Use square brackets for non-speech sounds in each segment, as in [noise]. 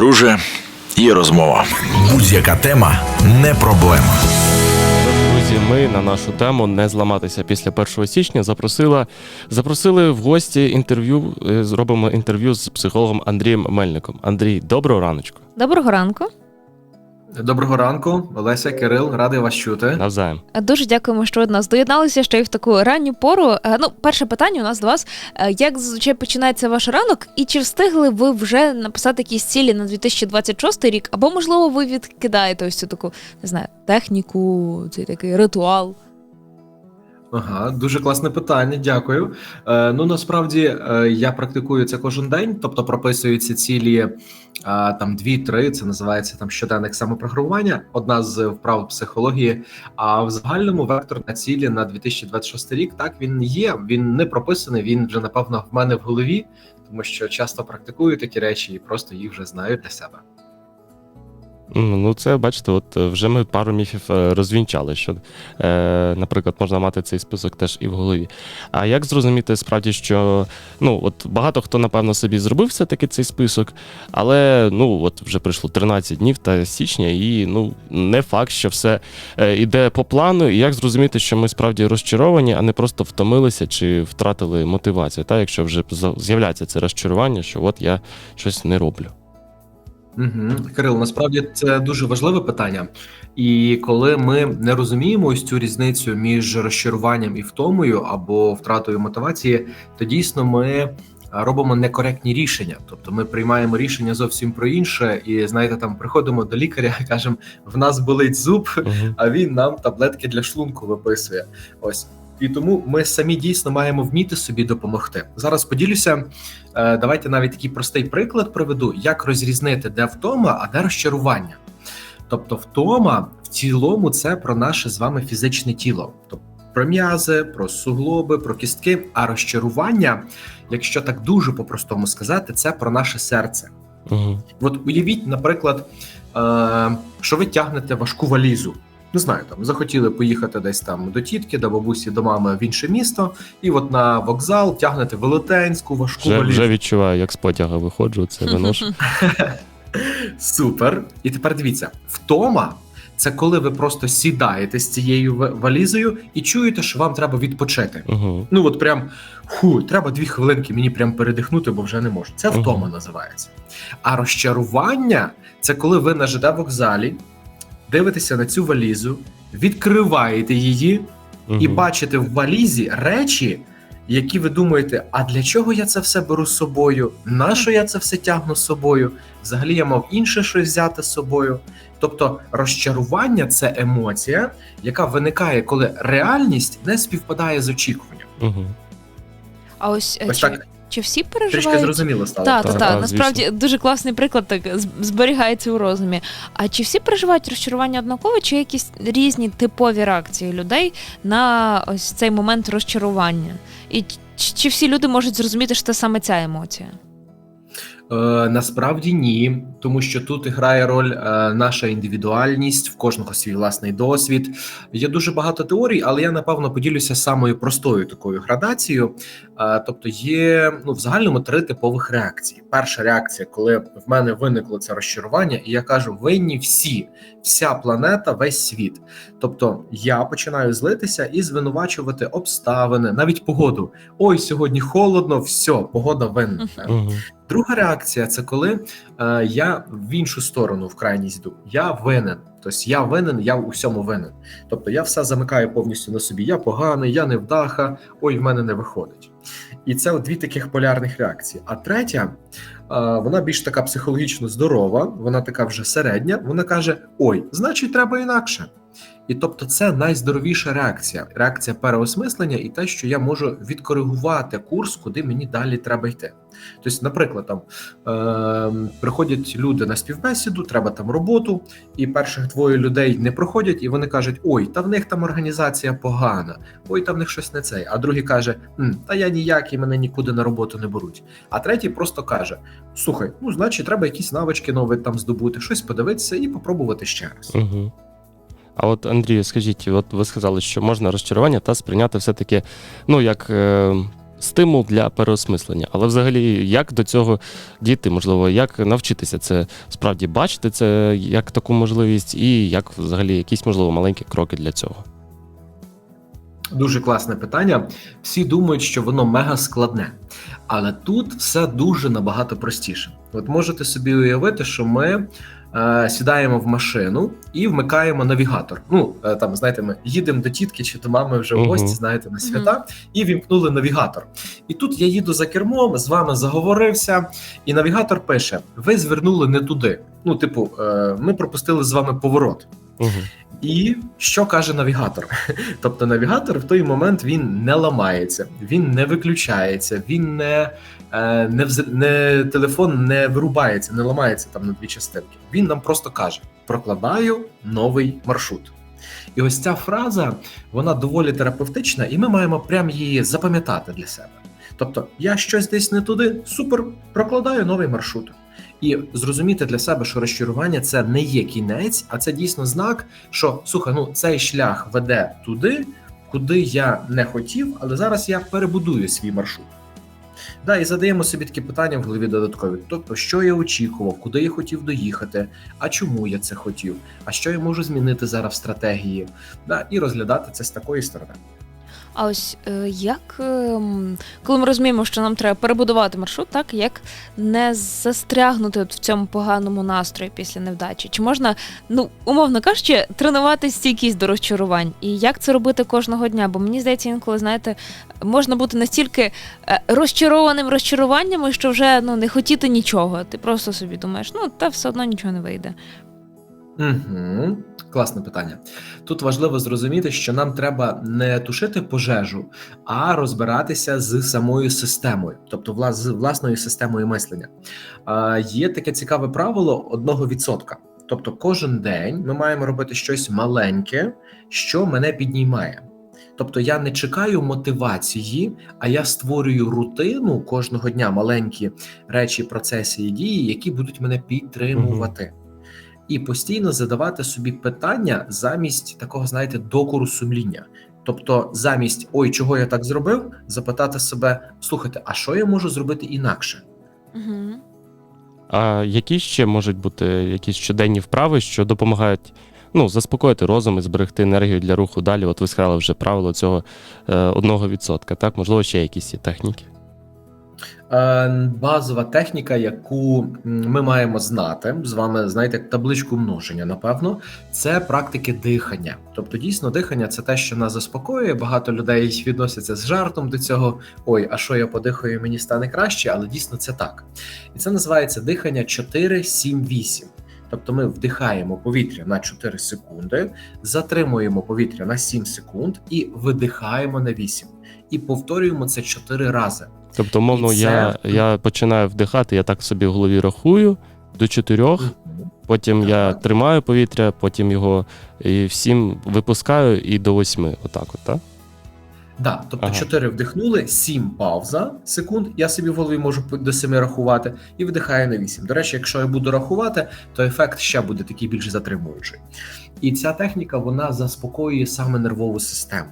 друже, є розмова. Будь-яка тема не проблема. Друзі, ми на нашу тему не зламатися після 1 січня Запросила запросили в гості інтерв'ю. е, Зробимо інтерв'ю з психологом Андрієм Мельником. Андрій, доброго раночку. Доброго ранку. Доброго ранку, Олеся, Кирил, радий вас чути. Навзаєм. Дуже дякуємо, що ви до нас доєдналися ще й в таку ранню пору. Е, Ну, перше питання у нас до вас: Е, як зазвичай починається ваш ранок, і чи встигли ви вже написати якісь цілі на 2026 рік? Або можливо ви відкидаєте ось цю таку не знаю техніку, цей такий ритуал? Ага, дуже класне питання, дякую. Е, ну насправді е, я практикую це кожен день, тобто прописуються цілі е, там дві-три. Це називається там щоденник самопрограмування. Одна з вправ психології. А в загальному вектор на цілі на 2026 рік так він є. Він не прописаний. Він вже напевно в мене в голові, тому що часто практикую такі речі і просто їх вже знаю для себе. Ну, це бачите, от е, вже ми пару міфів е, розвінчали, що, е, наприклад, можна мати цей список теж і в голові. А як зрозуміти справді, що ну от багато хто, напевно, собі зробив все-таки цей список, але ну от вже пройшло 13 днів та січня, і ну не факт, що все е, іде по плану. І як зрозуміти, що ми справді розчаровані, а не просто втомилися чи втратили мотивацію, та якщо вже з'являється це розчарування, що от я щось не роблю. Угу. Кирил, насправді це дуже важливе питання. І коли ми не розуміємо ось цю різницю між розчаруванням і втомою або втратою мотивації, то дійсно ми робимо некоректні рішення. Тобто ми приймаємо рішення зовсім про інше, і знаєте, там приходимо до лікаря кажемо: в нас болить зуб, Мгм. а він нам таблетки для шлунку виписує. Ось. І тому ми самі дійсно маємо вміти собі допомогти. Зараз поділюся. е, Давайте навіть такий простий приклад приведу, як розрізнити, де втома, а де розчарування. Тобто, втома в цілому це про наше з вами фізичне тіло, тобто про м'язи, про суглоби, про кістки. А розчарування, якщо так дуже по-простому сказати, це про наше серце. Мгм. От уявіть, наприклад, е, що ви тягнете важку валізу. Не знаю, там захотіли поїхати десь там до тітки, до бабусі, до мами в інше місто, і от на вокзал тягнете велетенську важку Вже, валізу. вже відчуваю, як з потяга виходжу, це виношу. [laughs] Супер. І тепер дивіться: втома це коли ви просто сідаєте з цією валізою і чуєте, що вам треба відпочити. Угу. Ну от прям фу, треба дві хвилинки мені прям передихнути, бо вже не можу. Це втома називається. А розчарування це коли ви на ЖД вокзалі дивитеся на цю валізу, відкриваєте її і бачите в валізі речі, які ви думаєте, а для чого я це все беру з собою? Нащо я це все тягну з собою? Взагалі я мав інше щось взяти з собою. Тобто розчарування це емоція, яка виникає, коли реальність не співпадає з очікуванням. Угу. А ось, е, Ось чи, так чи всі трішки переживають? зрозуміло стало. Так, Так, так. Насправді дуже класний приклад так зберігається у розумі. А чи всі переживають розчарування однаково, чи якісь різні типові реакції людей на ось цей момент розчарування? І чи, чи всі люди можуть зрозуміти, що це саме ця емоція? Е, насправді ні, тому що тут грає роль е, наша індивідуальність, в кожного свій власний досвід. Є дуже багато теорій, але я напевно поділюся самою простою такою градацією. Е, тобто є ну в загальному три типових реакції. Перша реакція, коли в мене виникло це розчарування, і я кажу: винні всі, вся планета, весь світ. Тобто я починаю злитися і звинувачувати обставини, навіть погоду. Ой, сьогодні холодно, все, погода винна. Друга реакція це коли е, я в іншу сторону в крайність йду. Я винен. Тобто я винен, я у всьому винен. Тобто я все замикаю повністю на собі. Я поганий, я невдаха, ой, в мене не виходить. І це дві таких полярних реакції. А третя, е, вона більш така психологічно здорова, вона така вже середня. Вона каже: Ой, значить, треба інакше. І тобто, це найздоровіша реакція, реакція переосмислення і те, що я можу відкоригувати курс, куди мені далі треба йти. Тобто, наприклад, там е, приходять люди на співбесіду, треба там роботу, і перших двоє людей не проходять, і вони кажуть: Ой, та в них там організація погана, ой, та в них щось не цей. А другий каже: «М, Та я ніякий, мене нікуди на роботу не беруть. А третій просто каже: Слухай, ну значить, треба якісь навички нові там здобути, щось подивитися і попробувати ще раз. Угу. А от Андрію, скажіть, от ви сказали, що можна розчарування та сприйняти все-таки, ну як е, стимул для переосмислення. Але взагалі, як до цього діти, можливо, як навчитися це справді бачити це як таку можливість, і як взагалі якісь, можливо, маленькі кроки для цього? Дуже класне питання. Всі думають, що воно мега складне, але тут все дуже набагато простіше. От можете собі уявити, що ми сідаємо в машину і вмикаємо навігатор. Ну е, там знаєте, ми їдемо до тітки чи до мами вже в гості, знаєте, на свята, і вімкнули навігатор. І тут я їду за кермом, з вами заговорився, і навігатор пише: ви звернули не туди. Ну, типу, е, ми пропустили з вами поворот. Угу. І що каже навігатор? [laughs] Тобто навігатор в той момент він не ламається, він не виключається, він не, е, не, вз- не телефон не вирубається, не ламається там на дві частинки. Він нам просто каже: прокладаю новий маршрут. І ось ця фраза вона доволі терапевтична, і ми маємо прям її запам'ятати для себе. Тобто, я щось десь не туди, супер, прокладаю новий маршрут. І зрозуміти для себе, що розчарування це не є кінець, а це дійсно знак, що слухай, ну цей шлях веде туди, куди я не хотів, але зараз я перебудую свій маршрут. Да, і задаємо собі такі питання в голові додаткові. Тобто, що я очікував, куди я хотів доїхати, а чому я це хотів, а що я можу змінити зараз в стратегії, да, і розглядати це з такої сторони. А ось е, як, ем, коли ми розуміємо, що нам треба перебудувати маршрут, так як не застрягнути от в цьому поганому настрої після невдачі? Чи можна, ну умовно кажучи, тренувати стійкість до розчарувань? І як це робити кожного дня? Бо мені здається, інколи знаєте, можна бути настільки е, розчарованим розчаруваннями, що вже ну не хотіти нічого. Ти просто собі думаєш, ну та все одно нічого не вийде. Угу. Класне питання. Тут важливо зрозуміти, що нам треба не тушити пожежу, а розбиратися з самою системою, тобто з власною системою мислення. А, є таке цікаве правило одного відсотка. Тобто, кожен день ми маємо робити щось маленьке, що мене піднімає. Тобто я не чекаю мотивації, а я створюю рутину кожного дня, маленькі речі, процеси і дії, які будуть мене підтримувати і постійно задавати собі питання замість такого, знаєте, докору сумління. Тобто, замість ой, чого я так зробив, запитати себе: слухайте, а що я можу зробити інакше? Угу. А які ще можуть бути якісь щоденні вправи, що допомагають ну, заспокоїти розум і зберегти енергію для руху далі? От ви сказали вже правило цього е, одного відсотка, так? Можливо, ще якісь є техніки. Е, Базова техніка, яку ми маємо знати з вами, знаєте, табличку множення, напевно, це практики дихання. Тобто, дійсно, дихання це те, що нас заспокоює. Багато людей відносяться з жартом до цього. Ой, а що я подихаю, мені стане краще, але дійсно це так. І це називається дихання 4-7-8. Тобто ми вдихаємо повітря на 4 секунди, затримуємо повітря на 7 секунд і видихаємо на 8. І повторюємо це 4 рази. Тобто, умовно, це- я, я починаю вдихати, я так собі в голові рахую до чотирьох, потім я тримаю повітря, потім його і всім випускаю і до восьми. Отак, от, так? Да, тобто Ага. 4 вдихнули, 7 пауза секунд. Я собі в голові можу до 7 рахувати і видихаю на 8. До речі, якщо я буду рахувати, то ефект ще буде такий більш затримуючий. І ця техніка вона заспокоює саме нервову систему.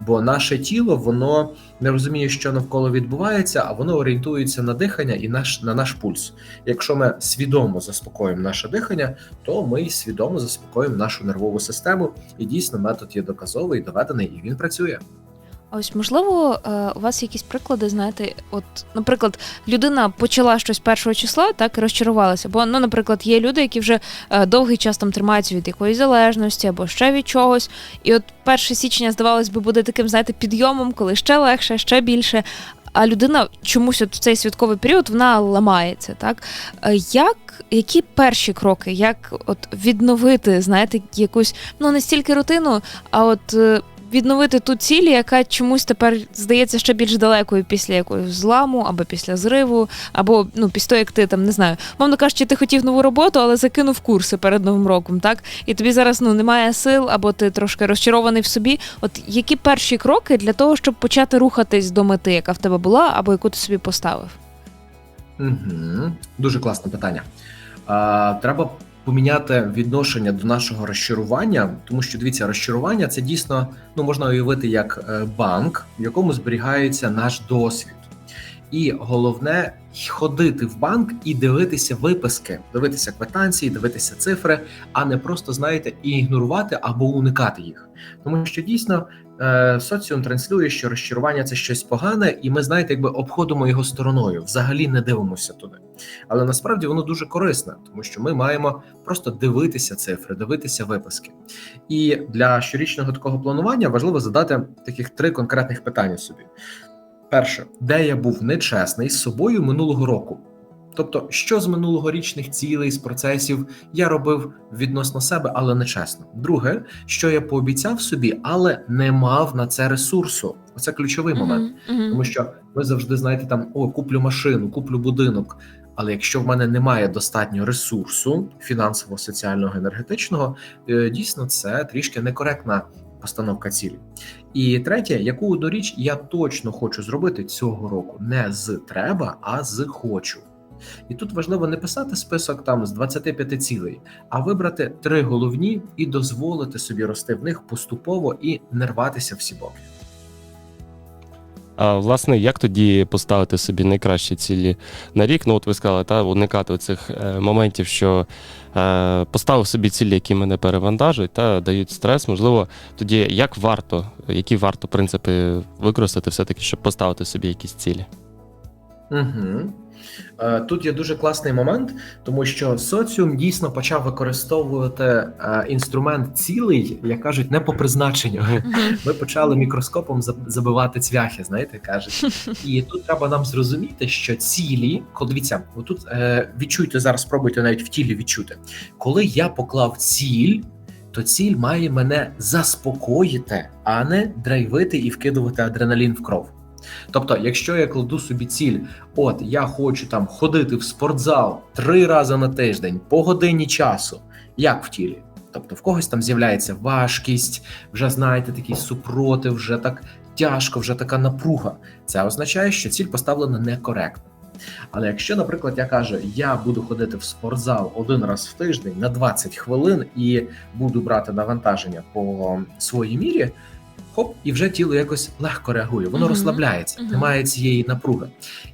Бо наше тіло воно не розуміє, що навколо відбувається, а воно орієнтується на дихання і наш на наш пульс. Якщо ми свідомо заспокоїмо наше дихання, то ми й свідомо заспокоїмо нашу нервову систему. І дійсно метод є доказовий, доведений, і він працює. Ось можливо, е, у вас якісь приклади, знаєте, от, наприклад, людина почала щось першого числа, так і розчарувалася. Бо, ну, наприклад, є люди, які вже е, довгий час там тримаються від якоїсь залежності або ще від чогось. І от 1 січня, здавалось би, буде таким, знаєте, підйомом, коли ще легше, ще більше. А людина чомусь от в цей святковий період вона ламається. Так Е, як які перші кроки, як от відновити, знаєте, якусь ну не стільки рутину, а от відновити ту ціль, яка чомусь тепер здається ще більш далекою після якогось зламу, або після зриву, або ну після того, як ти там не знаю, мовно кажучи, ти хотів нову роботу, але закинув курси перед новим роком, так і тобі зараз ну немає сил, або ти трошки розчарований в собі. От які перші кроки для того, щоб почати рухатись до мети, яка в тебе була, або яку ти собі поставив? Угу. Дуже класне питання. А, треба поміняти відношення до нашого розчарування, тому що дивіться, розчарування це дійсно ну можна уявити як е, банк, в якому зберігається наш досвід. І головне ходити в банк і дивитися виписки, дивитися квитанції, дивитися цифри, а не просто знаєте і ігнорувати або уникати їх. Тому що дійсно е, соціум транслює, що розчарування це щось погане, і ми знаєте, якби обходимо його стороною, взагалі не дивимося туди. Але насправді воно дуже корисне, тому що ми маємо просто дивитися цифри, дивитися виписки. І для щорічного такого планування важливо задати таких три конкретних питання собі. Перше, де я був нечесний з собою минулого року. Тобто, що з минулогорічних цілей, з процесів я робив відносно себе, але нечесно. Друге, що я пообіцяв собі, але не мав на це ресурсу. Оце ключовий момент. Мгм, мгм. Тому що ви завжди знаєте там о, куплю машину, куплю будинок. Але якщо в мене немає достатньо ресурсу фінансово, соціального, енергетичного, е, дійсно це трішки некоректна постановка цілі. І третє, яку одну річ я точно хочу зробити цього року, не з треба, а з хочу. І тут важливо не писати список там з 25 цілей, а вибрати три головні і дозволити собі рости в них поступово і не рватися всі боки. А власне, як тоді поставити собі найкращі цілі на рік? Ну, от ви сказали, та уникати цих е, моментів, що е, поставив собі цілі, які мене перевантажують та дають стрес. Можливо, тоді як варто, які варто принципи використати, все-таки, щоб поставити собі якісь цілі? Угу. Тут є дуже класний момент, тому що соціум дійсно почав використовувати е, інструмент цілий, як кажуть, не по призначенню. [laughs] Ми почали мікроскопом заб- забивати цвяхи, знаєте, кажуть. [laughs] І тут треба нам зрозуміти, що цілі, коли дивіться, отут е, відчуйте зараз, спробуйте навіть в тілі відчути. Коли я поклав ціль, то ціль має мене заспокоїти, а не драйвити і вкидувати адреналін в кров. Тобто, якщо я кладу собі ціль, от я хочу там ходити в спортзал три рази на тиждень по годині часу, як в тілі? Тобто в когось там з'являється важкість, вже знаєте, такий супротив, вже так тяжко, вже така напруга. Це означає, що ціль поставлена некоректно. Але якщо, наприклад, я кажу, я буду ходити в спортзал один раз в тиждень на 20 хвилин і буду брати навантаження по своїй мірі, хоп, і вже тіло якось легко реагує, воно Мгм. розслабляється, Мгм. немає цієї напруги.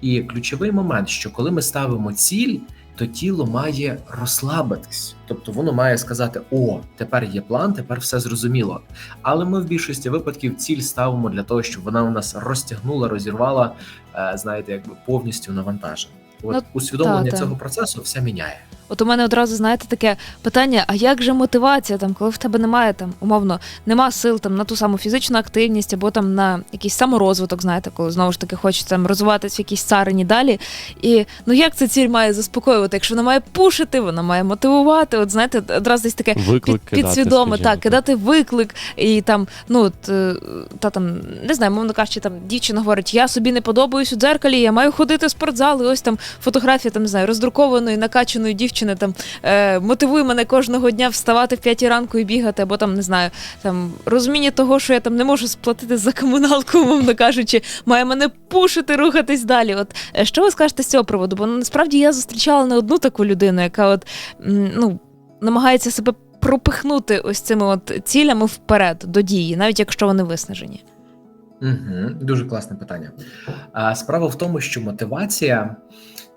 І ключовий момент, що коли ми ставимо ціль, то тіло має розслабитись, тобто воно має сказати: О, тепер є план, тепер все зрозуміло. Але ми в більшості випадків ціль ставимо для того, щоб вона у нас розтягнула, розірвала, е, знаєте, якби повністю навантаження. От Ну, усвідомлення та-та. цього процесу все міняє. От у мене одразу, знаєте, таке питання: а як же мотивація, там, коли в тебе немає там, умовно, нема сил там на ту саму фізичну активність або там на якийсь саморозвиток, знаєте, коли знову ж таки хочеться там розвиватися в якійсь царині далі. І ну як ця ціль має заспокоювати? Якщо вона має пушити, вона має мотивувати. От знаєте, одразу десь таке Виклик під, кидати, так, кидати виклик, і там, ну е, та там не знаю, мовно кажучи, там дівчина говорить, я собі не подобаюсь у дзеркалі, я маю ходити в спортзал, і ось там фотографія, там не знаю, роздрукованої, накачаної дівчини там е, мотивує мене кожного дня вставати в п'ятій ранку і бігати, або там не знаю, там розуміння того, що я там не можу сплатити за комуналку, [laughs] умовно кажучи, має мене пушити, рухатись далі. От е, що ви скажете з цього приводу? Бо ну, насправді я зустрічала не одну таку людину, яка от ну намагається себе пропихнути ось цими от цілями вперед до дії, навіть якщо вони виснажені. Угу, дуже класне питання. А, справа в тому, що мотивація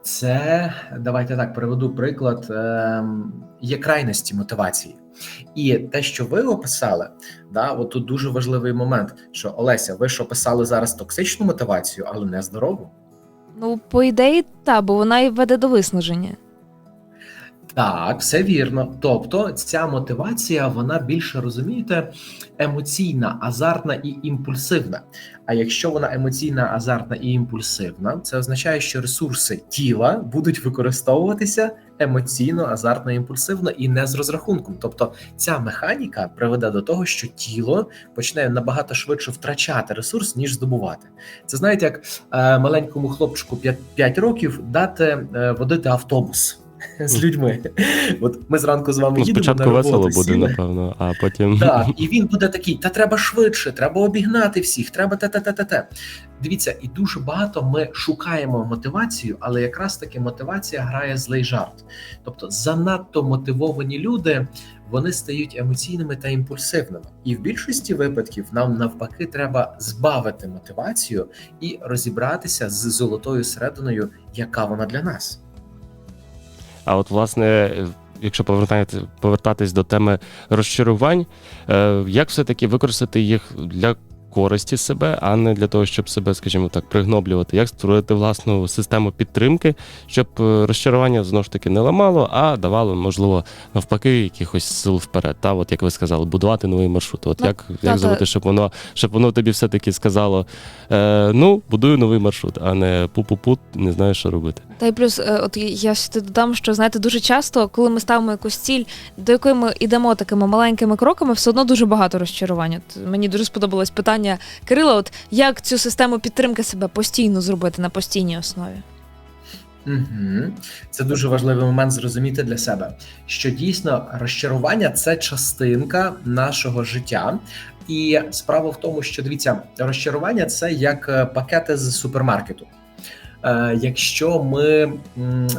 це давайте так приведу приклад. ем, Є крайності мотивації. І те, що ви описали, да, от тут дуже важливий момент, що Олеся, ви ж описали зараз токсичну мотивацію, але не здорову. Ну, по ідеї, та, бо вона і веде до виснаження. Так, все вірно. Тобто, ця мотивація, вона більше розумієте, емоційна, азартна і імпульсивна. А якщо вона емоційна, азартна і імпульсивна, це означає, що ресурси тіла будуть використовуватися емоційно, азартно, імпульсивно і не з розрахунком. Тобто, ця механіка приведе до того, що тіло почне набагато швидше втрачати ресурс, ніж здобувати. Це знаєте, як е, маленькому хлопчику 5, 5 років дати е, водити автобус. З людьми. От ми зранку з вами Ну, їдемо спочатку на роботу, весело буде, сіли. напевно, а потім. Так, і він буде такий: та треба швидше, треба обігнати всіх, треба те, те, те, те, те. Дивіться, і дуже багато ми шукаємо мотивацію, але якраз таки мотивація грає злий жарт. Тобто, занадто мотивовані люди вони стають емоційними та імпульсивними. І в більшості випадків нам навпаки треба збавити мотивацію і розібратися з золотою серединою, яка вона для нас. А от, власне, якщо повертати, повертатись до теми розчарувань, е, як все-таки використати їх для користі себе, а не для того, щоб себе, скажімо так, пригноблювати? Як створити власну систему підтримки, щоб е, розчарування знову ж таки не ламало, а давало, можливо, навпаки, якихось сил вперед. Та, от як ви сказали, будувати новий маршрут. От Ну, як, та-та. як зробити, щоб воно, щоб воно тобі все-таки сказало: е, ну, будую новий маршрут, а не пу-пу-пу, не знаю, що робити. Та й плюс, е, от я сюди додам, що знаєте, дуже часто, коли ми ставимо якусь ціль, до якої ми йдемо такими маленькими кроками, все одно дуже багато розчарувань. От мені дуже сподобалось питання Кирила: от як цю систему підтримки себе постійно зробити на постійній основі? Угу. Це дуже важливий момент зрозуміти для себе, що дійсно розчарування це частинка нашого життя. І справа в тому, що дивіться, розчарування це як е, пакети з супермаркету. Е, якщо ми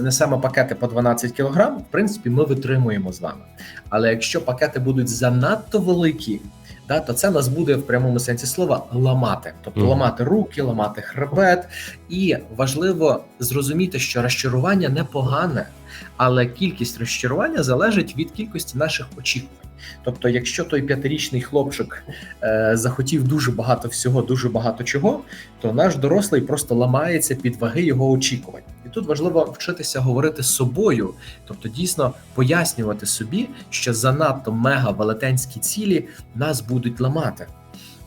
несемо пакети по 12 кг, в принципі, ми витримуємо з вами. Але якщо пакети будуть занадто великі, да, то це нас буде в прямому сенсі слова ламати, тобто Мгм. ламати руки, ламати хребет. І важливо зрозуміти, що розчарування не погане, але кількість розчарування залежить від кількості наших очікувань. Тобто, якщо той п'ятирічний хлопчик е, захотів дуже багато всього, дуже багато чого, то наш дорослий просто ламається під ваги його очікувань. І тут важливо вчитися говорити з собою, тобто дійсно пояснювати собі, що занадто мега велетенські цілі нас будуть ламати.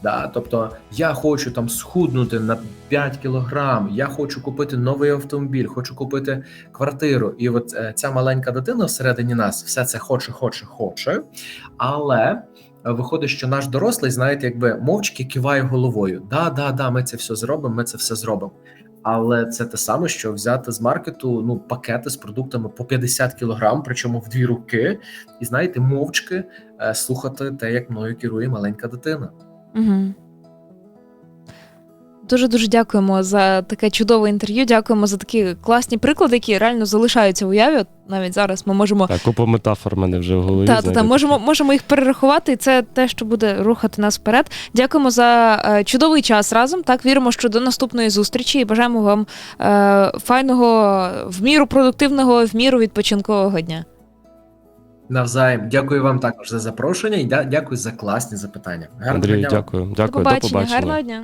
Да, тобто я хочу там схуднути на 5 кілограм, я хочу купити новий автомобіль, хочу купити квартиру. І от е, ця маленька дитина всередині нас все це хоче, хоче, хоче. Але виходить, що наш дорослий, знаєте, якби мовчки киває головою. Да, да, да, ми це все зробимо, ми це все зробимо. Але це те саме, що взяти з маркету ну пакети з продуктами по 50 кілограм, причому в дві руки, і знаєте, мовчки е, слухати те, як мною керує маленька дитина. Угу. Дуже дуже дякуємо за таке чудове інтерв'ю. Дякуємо за такі класні приклади, які реально залишаються в уяві. От навіть зараз ми можемо Так, купа метафор мене вже в голові. та, та, та, можемо, можемо їх перерахувати, і це те, що буде рухати нас вперед. Дякуємо за е, чудовий час разом. Так віримо, що до наступної зустрічі і бажаємо вам е, файного, в міру продуктивного, в міру відпочинкового дня. Навзаєм, дякую вам також за запрошення і дякую за класні запитання. Гарного Андрію, дня дякую. Дякую, до побачення, гарного дня.